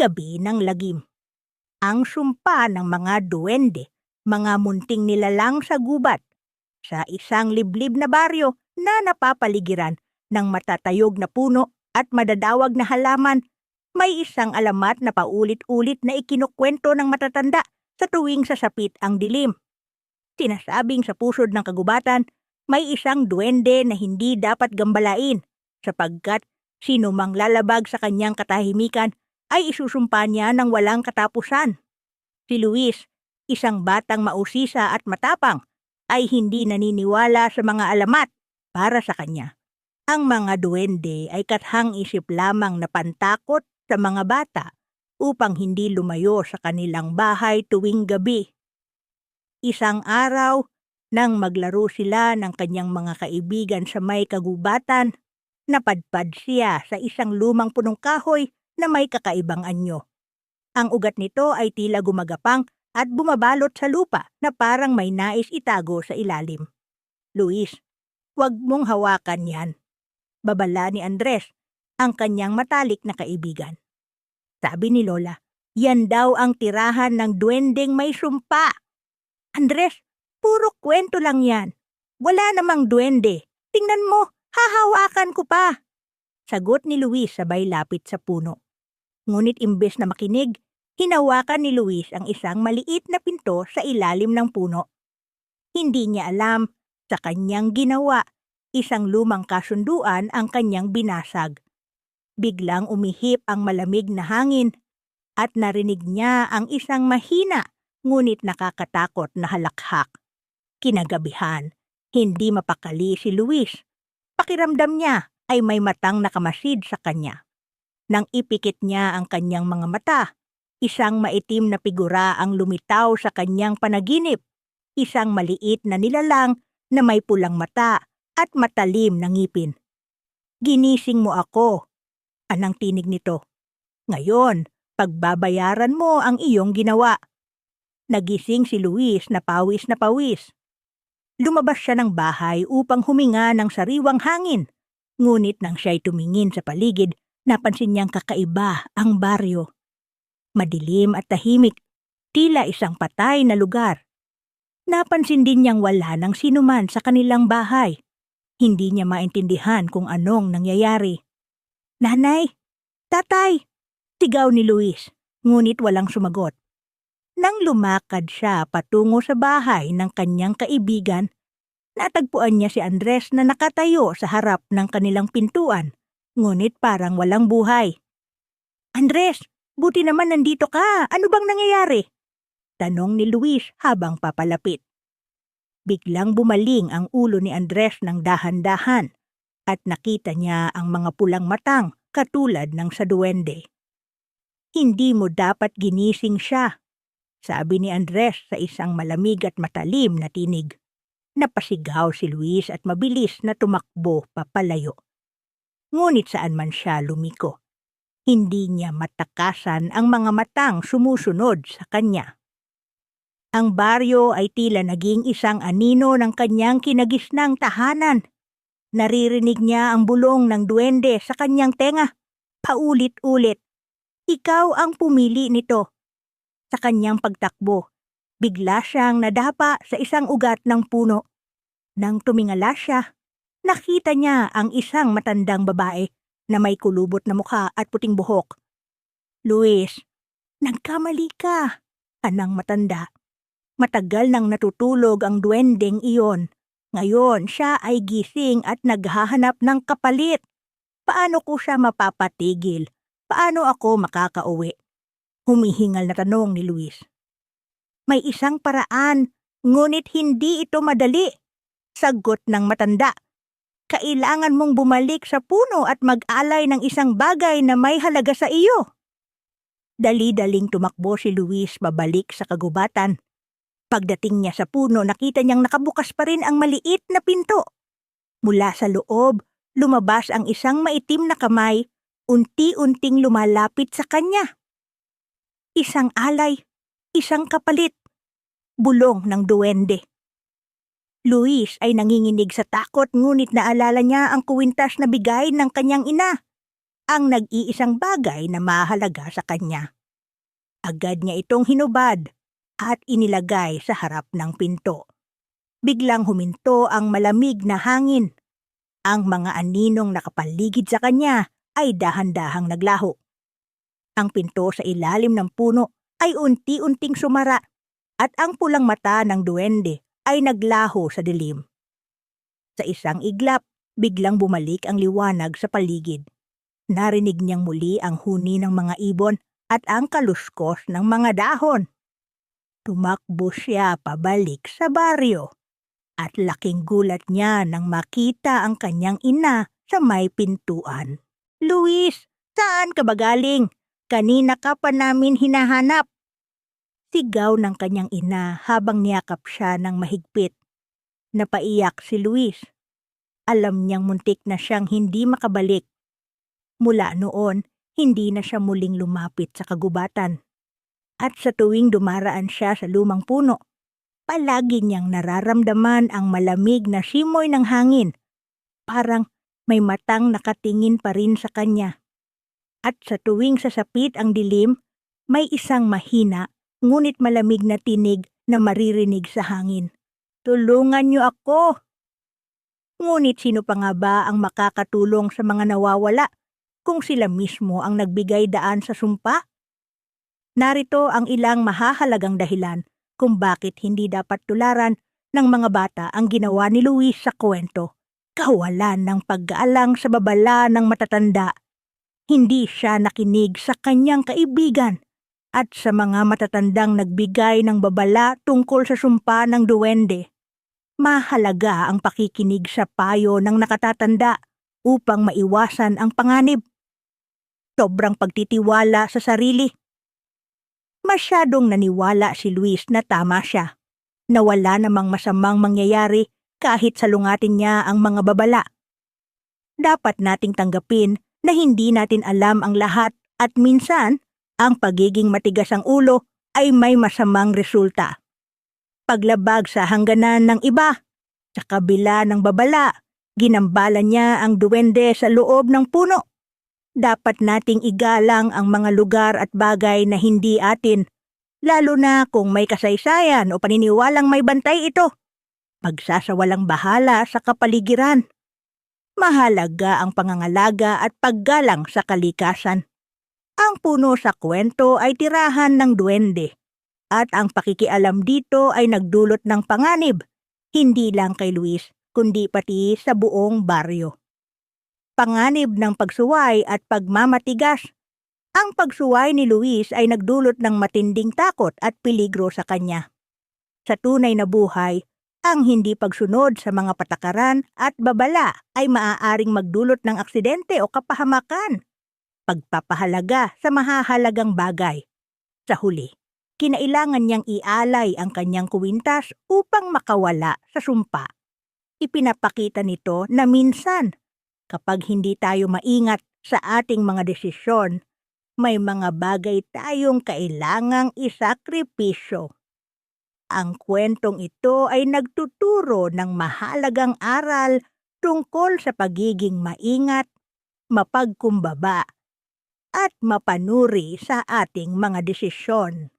gabi ng lagim. Ang sumpa ng mga duwende, mga munting nilalang sa gubat, sa isang liblib na baryo na napapaligiran ng matatayog na puno at madadawag na halaman, may isang alamat na paulit-ulit na ikinukwento ng matatanda sa tuwing sasapit ang dilim. Sinasabing sa pusod ng kagubatan, may isang duwende na hindi dapat gambalain sapagkat sino mang lalabag sa kanyang katahimikan ay isusumpa niya ng walang katapusan. Si Luis, isang batang mausisa at matapang, ay hindi naniniwala sa mga alamat para sa kanya. Ang mga duwende ay kathang isip lamang na pantakot sa mga bata upang hindi lumayo sa kanilang bahay tuwing gabi. Isang araw, nang maglaro sila ng kanyang mga kaibigan sa may kagubatan, napadpad siya sa isang lumang punong kahoy na may kakaibang anyo. Ang ugat nito ay tila gumagapang at bumabalot sa lupa na parang may nais itago sa ilalim. Luis, huwag mong hawakan yan babala ni Andres, ang kanyang matalik na kaibigan. Sabi ni Lola, yan daw ang tirahan ng duwendeng may sumpa. Andres, puro kwento lang yan. Wala namang duwende. Tingnan mo, hahawakan ko pa. Sagot ni Luis sabay lapit sa puno. Ngunit imbes na makinig, hinawakan ni Luis ang isang maliit na pinto sa ilalim ng puno. Hindi niya alam sa kanyang ginawa isang lumang kasunduan ang kanyang binasag. Biglang umihip ang malamig na hangin at narinig niya ang isang mahina ngunit nakakatakot na halakhak. Kinagabihan, hindi mapakali si Luis. Pakiramdam niya ay may matang nakamasid sa kanya. Nang ipikit niya ang kanyang mga mata, isang maitim na figura ang lumitaw sa kanyang panaginip. Isang maliit na nilalang na may pulang mata at matalim na ngipin. Ginising mo ako. Anang tinig nito. Ngayon, pagbabayaran mo ang iyong ginawa. Nagising si Luis na pawis na pawis. Lumabas siya ng bahay upang huminga ng sariwang hangin. Ngunit nang siya'y tumingin sa paligid, napansin niyang kakaiba ang baryo. Madilim at tahimik, tila isang patay na lugar. Napansin din niyang wala ng sinuman sa kanilang bahay. Hindi niya maintindihan kung anong nangyayari. Nanay! Tatay! Tigaw ni Luis, ngunit walang sumagot. Nang lumakad siya patungo sa bahay ng kanyang kaibigan, natagpuan niya si Andres na nakatayo sa harap ng kanilang pintuan, ngunit parang walang buhay. Andres, buti naman nandito ka. Ano bang nangyayari? Tanong ni Luis habang papalapit. Biglang bumaling ang ulo ni Andres ng dahan-dahan at nakita niya ang mga pulang matang katulad ng sa duwende. Hindi mo dapat ginising siya, sabi ni Andres sa isang malamig at matalim na tinig. Napasigaw si Luis at mabilis na tumakbo papalayo. Ngunit saan man siya lumiko, hindi niya matakasan ang mga matang sumusunod sa kanya. Ang baryo ay tila naging isang anino ng kanyang kinagisnang tahanan. Naririnig niya ang bulong ng duwende sa kanyang tenga. Paulit-ulit. Ikaw ang pumili nito. Sa kanyang pagtakbo, bigla siyang nadapa sa isang ugat ng puno. Nang tumingala siya, nakita niya ang isang matandang babae na may kulubot na mukha at puting buhok. Luis, nagkamali ka, anang matanda. Matagal nang natutulog ang duwendeng iyon. Ngayon, siya ay gising at naghahanap ng kapalit. Paano ko siya mapapatigil? Paano ako makakauwi? Humihingal na tanong ni Luis. May isang paraan, ngunit hindi ito madali. Sagot ng matanda. Kailangan mong bumalik sa puno at mag-alay ng isang bagay na may halaga sa iyo. Dali-daling tumakbo si Luis babalik sa kagubatan. Pagdating niya sa puno, nakita niyang nakabukas pa rin ang maliit na pinto. Mula sa loob, lumabas ang isang maitim na kamay, unti-unting lumalapit sa kanya. Isang alay, isang kapalit, bulong ng duwende. Luis ay nanginginig sa takot ngunit naalala niya ang kuwintas na bigay ng kanyang ina. ang nag-iisang bagay na mahalaga sa kanya. Agad niya itong hinubad at inilagay sa harap ng pinto. Biglang huminto ang malamig na hangin. Ang mga aninong nakapaligid sa kanya ay dahan-dahang naglaho. Ang pinto sa ilalim ng puno ay unti-unting sumara at ang pulang mata ng duwende ay naglaho sa dilim. Sa isang iglap, biglang bumalik ang liwanag sa paligid. Narinig niyang muli ang huni ng mga ibon at ang kaluskos ng mga dahon. Tumakbo siya pabalik sa baryo at laking gulat niya nang makita ang kanyang ina sa may pintuan. Luis, saan ka ba galing? Kanina ka pa namin hinahanap. Sigaw ng kanyang ina habang niyakap siya ng mahigpit. Napaiyak si Luis. Alam niyang muntik na siyang hindi makabalik. Mula noon, hindi na siya muling lumapit sa kagubatan. At sa tuwing dumaraan siya sa lumang puno, palagi niyang nararamdaman ang malamig na simoy ng hangin. Parang may matang nakatingin pa rin sa kanya. At sa tuwing sasapit ang dilim, may isang mahina ngunit malamig na tinig na maririnig sa hangin. Tulungan niyo ako! Ngunit sino pa nga ba ang makakatulong sa mga nawawala kung sila mismo ang nagbigay daan sa sumpa? Narito ang ilang mahahalagang dahilan kung bakit hindi dapat tularan ng mga bata ang ginawa ni Luis sa kwento. Kawalan ng pag-aalang sa babala ng matatanda. Hindi siya nakinig sa kanyang kaibigan at sa mga matatandang nagbigay ng babala tungkol sa sumpa ng duwende. Mahalaga ang pakikinig sa payo ng nakatatanda upang maiwasan ang panganib. Sobrang pagtitiwala sa sarili. Masyadong naniwala si Luis na tama siya. Na wala namang masamang mangyayari kahit salungatin niya ang mga babala. Dapat nating tanggapin na hindi natin alam ang lahat at minsan ang pagiging matigas ang ulo ay may masamang resulta. Paglabag sa hangganan ng iba, sa kabila ng babala, ginambala niya ang duwende sa loob ng puno. Dapat nating igalang ang mga lugar at bagay na hindi atin, lalo na kung may kasaysayan o paniniwalang may bantay ito. Magsasawalang bahala sa kapaligiran. Mahalaga ang pangangalaga at paggalang sa kalikasan. Ang puno sa kwento ay tirahan ng duwende at ang pakikialam dito ay nagdulot ng panganib, hindi lang kay Luis kundi pati sa buong baryo. Panganib ng pagsuway at pagmamatigas. Ang pagsuway ni Luis ay nagdulot ng matinding takot at peligro sa kanya. Sa tunay na buhay, ang hindi pagsunod sa mga patakaran at babala ay maaaring magdulot ng aksidente o kapahamakan pagpapahalaga sa mahahalagang bagay. Sa huli, kinailangan niyang ialay ang kanyang kuwintas upang makawala sa sumpa. Ipinapakita nito na minsan, kapag hindi tayo maingat sa ating mga desisyon, may mga bagay tayong kailangang isakripisyo. Ang kwentong ito ay nagtuturo ng mahalagang aral tungkol sa pagiging maingat, mapagkumbaba at mapanuri sa ating mga desisyon.